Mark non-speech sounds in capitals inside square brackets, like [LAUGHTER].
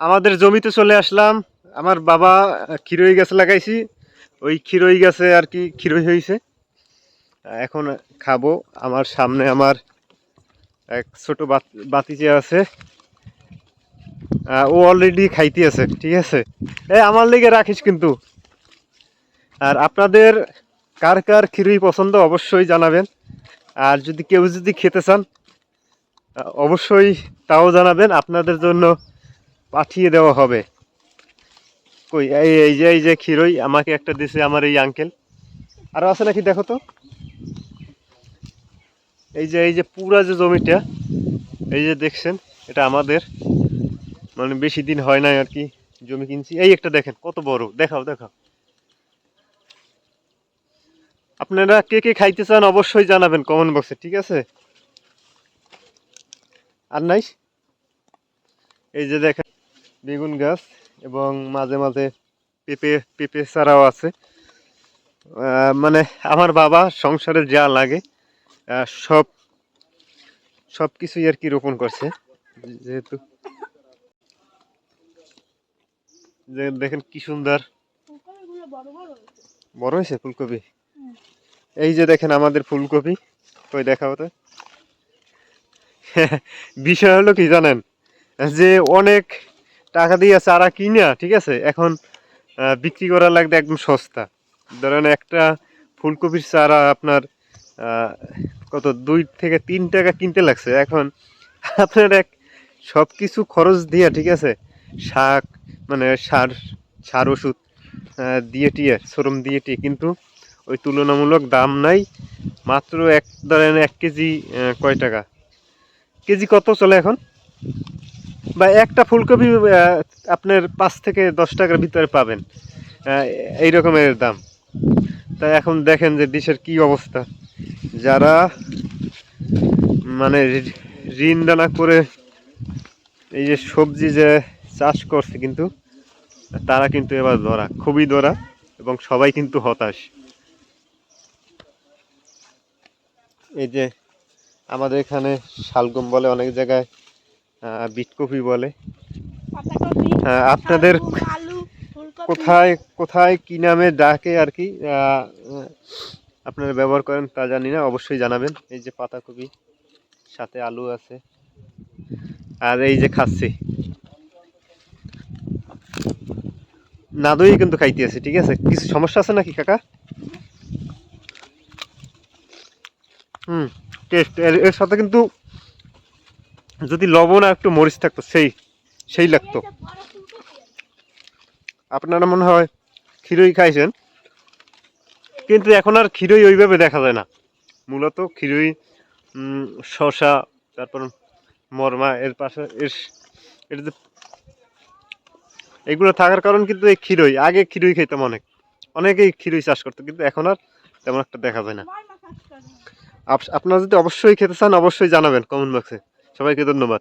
আমাদের জমিতে চলে আসলাম। আমার বাবা ক্ষীরই গাছ লাগাইছি। ওই ক্ষীরই গাছে আর কি ক্ষীরই হয়েছে এখন খাব। আমার সামনে আমার এক ছোট বাত- বাতিজে আছে। ও অলরেডি খাইতে আছে, ঠিক আছে? এ, আমার লেগে রাখিস কিন্তু। আর আপনাদের কার কার ক্ষীরই পছন্দ অবশ্যই জানাবেন। আর যদি কেউ যদি খেতে চান অবশ্যই তাও জানাবেন। আপনাদের জন্য পাঠিয়ে দেওয়া হবে। কই, এই এই যে এই যে ক্ষীরই আমাকে একটা দিছে আমার এই আঙ্কেল আরও আছে নাকি দেখো তো? এই যে এই যে পুরা যে জমিটা, এই যে দেখছেন, এটা আমাদের। মানে বেশি দিন হয় নাই আর কি জমি কিনছি। এই একটা দেখেন, কত বড়। দেখাও দেখাও। আপনারা কে কে খাইতে চান অবশ্যই জানাবেন কমেন্ট বক্সে ঠিক আছে? আর নাই? এই যে দেখেন। বেগুন গাছ এবং মাঝে মাঝে পেঁপে পেঁপে চারাও আছে। মানে আমার বাবা সংসারে যা লাগে সব সব কিছুই আর কি রোপণ করছে, যেহেতু। যে দেখেন কি সুন্দর। বড় হয়েছে। ফুলকপি? এই যে দেখেন আমাদের ফুলকপি, কই দেখাও তো। [LAUGHS] বিষয় হলো কি জানেন? যে অনেক টাকা দিয়ে চারা কিনা, ঠিক আছে? এখন বিক্রি করা লাগবে একদম সস্তা। ধরেন একটা ফুলকপির চারা আপনার কত, দুই থেকে তিন টাকা কিনতে লাগছে। এখন আপনার এক সব কিছু খরচ দিয়ে, ঠিক আছে? শাক মানে সার সার ওষুধ দিয়ে টিয়ে, শ্রম দিয়ে টিয়ে, কিন্তু ওই তুলনামূলক দাম নাই। মাত্র এক, ধরেন এক কেজি কয় টাকা? কেজি কত চলে এখন? বা একটা ফুলকপি আপনার পাঁচ থেকে দশ টাকার ভিতরে পাবেন। এই রকমের দাম। তাই এখন দেখেন যে দেশের কি অবস্থা। যারা মানে ঋণ দানা করে এই যে সবজি যে চাষ করছে কিন্তু, তারা কিন্তু এবার ধরা। খুবই ধরা এবং সবাই কিন্তু হতাশ। এই যে আমাদের এখানে শালগম বলে অনেক জায়গায় বিটকপি বলে। পাতাকপি, আপনাদের কোথায় কোথায় কি নামে ডাকে আর কি আপনারা ব্যবহার করেন তা জানি না অবশ্যই জানাবেন। এই যে পাতাকপি সাথে আলু আছে। আর এই যে খাচ্ছি না দই কিন্তু খাইতে আছে ঠিক আছে? কিছু সমস্যা আছে নাকি কাকা? হুম টেস্ট এর সাথে কিন্তু যদি লবণ আর একটু মরিচ থাকতো সেই সেই লাগতো। আপনারা মনে হয় ক্ষীরই খাইছেন। কিন্তু এখন আর ক্ষীরই ওইভাবে দেখা যায় না। মূলত ক্ষীরই শসা তারপর মরমা এর পাশে এর এটা যে এগুলো থাকার কারণ কিন্তু এই ক্ষীরই। আগে ক্ষীরই খেতাম অনেক। অনেকেই ক্ষীরই চাষ করতো কিন্তু এখন আর তেমন একটা দেখা যায় না। আপনারা যদি অবশ্যই খেতে চান অবশ্যই জানাবেন কমেন্ট বক্সে। সবাইকে ধন্যবাদ।